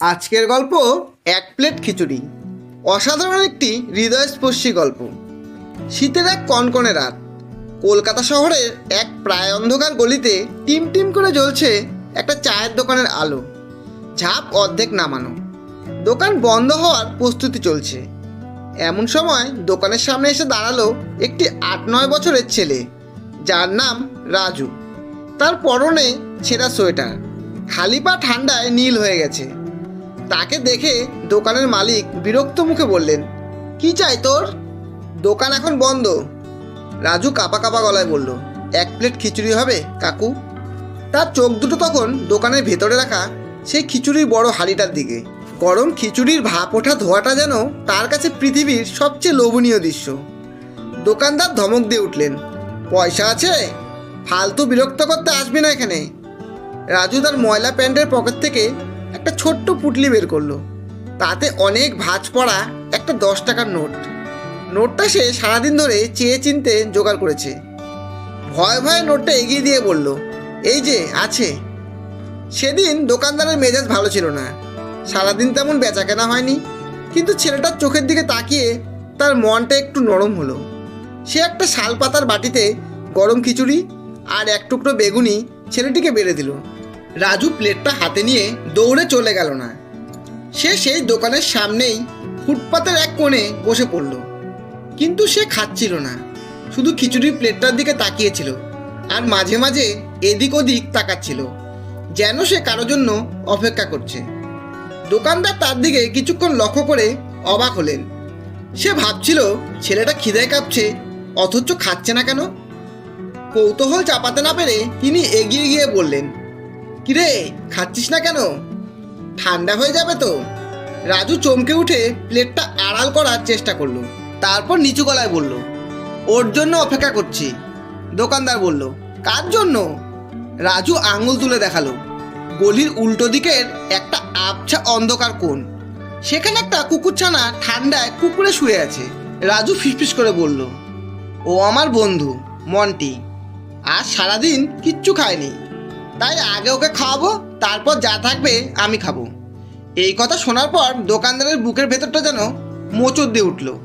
আজকের গল্প এক প্লেট খিচুড়ি। অসাধারণ একটি হৃদয়স্পর্শী গল্প। শীতের এক কনকনে রাত। কলকাতা শহরের এক প্রায় অন্ধকার গলিতে টিম টিম করে জ্বলছে একটা চায়ের দোকানের আলো। ঝাপ অর্ধেক নামানো। দোকান বন্ধ হওয়ার প্রস্তুতি চলছে। এমন সময় দোকানের সামনে এসে দাঁড়াল একটি আট নয় বছরের ছেলে। যার নাম রাজু। তার পরনে ছেঁড়া সোয়েটার। খালি পা ঠান্ডায় নীল হয়ে গেছে। তাকে দেখে দোকানের মালিক বিরক্ত মুখে বললেন, কি চাই তোর? দোকান এখন বন্ধ, রাজু কাপা কাপা গলায় বলল, এক প্লেট খিচুড়ি হবে, কাকু? তার চোখ দুটো তখন দোকানের ভেতরে রাখা সেই খিচুড়ির বড় হাঁড়িটার দিকে। গরম খিচুড়ির ভাপ ওঠা ধোয়াটা যেন তার কাছে পৃথিবীর সবচেয়ে লোভনীয় দৃশ্য। দোকানদার ধমক দিয়ে উঠলেন, পয়সা আছে? ফালতু বিরক্ত করতে আসবি না এখানে। রাজু তার ময়লা প্যান্টের পকেট থেকে একটা ছোট্ট পুটলি বের করল। তাতে অনেক ভাঁজ পড়া একটা দশ টাকার নোট। নোটটা সে সারাদিন ধরে চেয়ে চিনতে জোগাড় করেছে। ভয় ভয়ে নোটটা এগিয়ে দিয়ে বলল, এই যে, আছে। সেদিন দোকানদারের মেজাজ ভালো ছিল না। সারাদিন তেমন বেচা কেনা হয়নি, কিন্তু ছেলেটার চোখের দিকে তাকিয়ে তার মনটা একটু নরম হলো। সে একটা শাল পাতার বাটিতে গরম খিচুড়ি আর এক টুকরো বেগুনি ছেলেটিকে বেড়ে দিল। রাজু প্লেটটা হাতে নিয়ে দৌড়ে চলে গেল না। সে সেই দোকানের সামনেই ফুটপাতের এক কোণে বসে পড়ল। কিন্তু সে খাচ্ছিল না। শুধু খিচুড়ির প্লেটটার দিকে তাকিয়েছিল আর মাঝে মাঝে এদিক ওদিক তাকাচ্ছিল, যেন সে কারোর জন্য অপেক্ষা করছে। দোকানদার তার দিকে কিছুক্ষণ লক্ষ্য করে অবাক হলেন। সে ভাবছিল, ছেলেটা খিদায় কাঁপছে, অথচ খাচ্ছে না কেন? কৌতূহল চাপাতে না পেরে তিনি এগিয়ে গিয়ে বললেন কিরে, খাচ্ছিস না কেন? ঠান্ডা হয়ে যাবে তো। রাজু চমকে উঠে প্লেটটা আড়াল করার চেষ্টা করল। তারপর নিচু গলায় বলল, ওর জন্য অপেক্ষা করছি। দোকানদার বলল, কার জন্য? রাজু আঙুল তুলে দেখাল, গলির উল্টো দিকের একটা আবছা অন্ধকার কোণ। সেখানে একটা কুকুরছানা ঠান্ডায় কুকুরে শুয়ে আছে। রাজু ফিসফিস করে বলল, ও আমার বন্ধু, মন্টি। আর সারাদিন কিচ্ছু খায়নি। তাই আগে ওকে খাওয়াবো, তারপর যা থাকবে আমি খাব। এই কথা শোনার পর দোকানদারের বুকের ভেতরটা যেন মোচড় দিয়ে উঠল।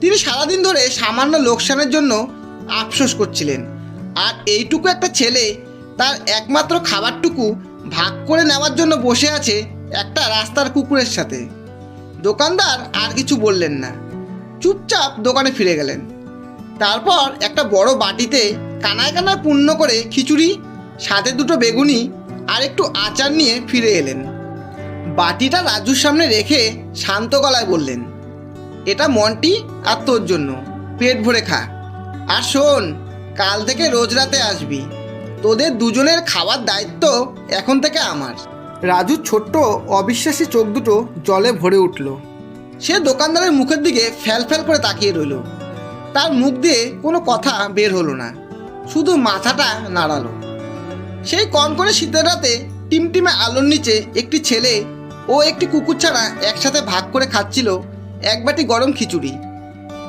তিনি সারাদিন ধরে সামান্য লোকসানের জন্য আফসোস করছিলেন। আর এইটুকু একটা ছেলে তার একমাত্র খাবারটুকু ভাগ করে নেওয়ার জন্য বসে আছে একটা রাস্তার কুকুরের সাথে। দোকানদার আর কিছু বললেন না। চুপচাপ দোকানে ফিরে গেলেন। তারপর একটা বড় বাটিতে কানায় কানায় পূর্ণ করে খিচুড়ি সাথে দুটো বেগুনি আর একটু আচার নিয়ে ফিরে এলেন। বাটিটা রাজুর সামনে রেখে শান্ত গলায় বললেন, এটা মন্টি আর তোর জন্য, পেট ভরে খা। আর শোন, কাল থেকে রোজ রাতে আসবি। তোদের দুজনের খাওয়ার দায়িত্ব এখন থেকে আমার। রাজুর ছোট্ট, অবিশ্বাসী চোখ দুটো জলে ভরে উঠল। সে দোকানদারের মুখের দিকে ফ্যাল ফ্যাল করে তাকিয়ে রইল। তার মুখ দিয়ে কোনো কথা বের হলো না, শুধু মাথাটা নাড়ালো। সেই কনকনে শীতের রাতে টিমটিমে আলোর নিচে একটি ছেলে ও একটি কুকুর ছাড়া একসাথে ভাগ করে খাচ্ছিল এক বাটি গরম খিচুড়ি।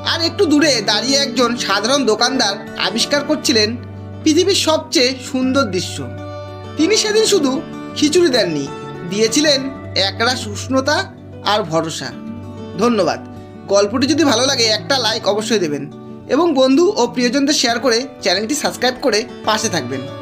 আর একটু দূরে দাঁড়িয়ে একজন সাধারণ দোকানদার আবিষ্কার করছিলেন পৃথিবীর সবচেয়ে সুন্দর দৃশ্য। তিনি সেদিন শুধু খিচুড়ি দেননি, দিয়েছিলেন একরাশ উষ্ণতা আর ভরসা। ধন্যবাদ। গল্পটি যদি ভালো লাগে একটা লাইক অবশ্যই দেবেন। এবং বন্ধু ও প্রিয়জনদের শেয়ার করে চ্যানেলটি সাবস্ক্রাইব করে পাশে থাকবেন।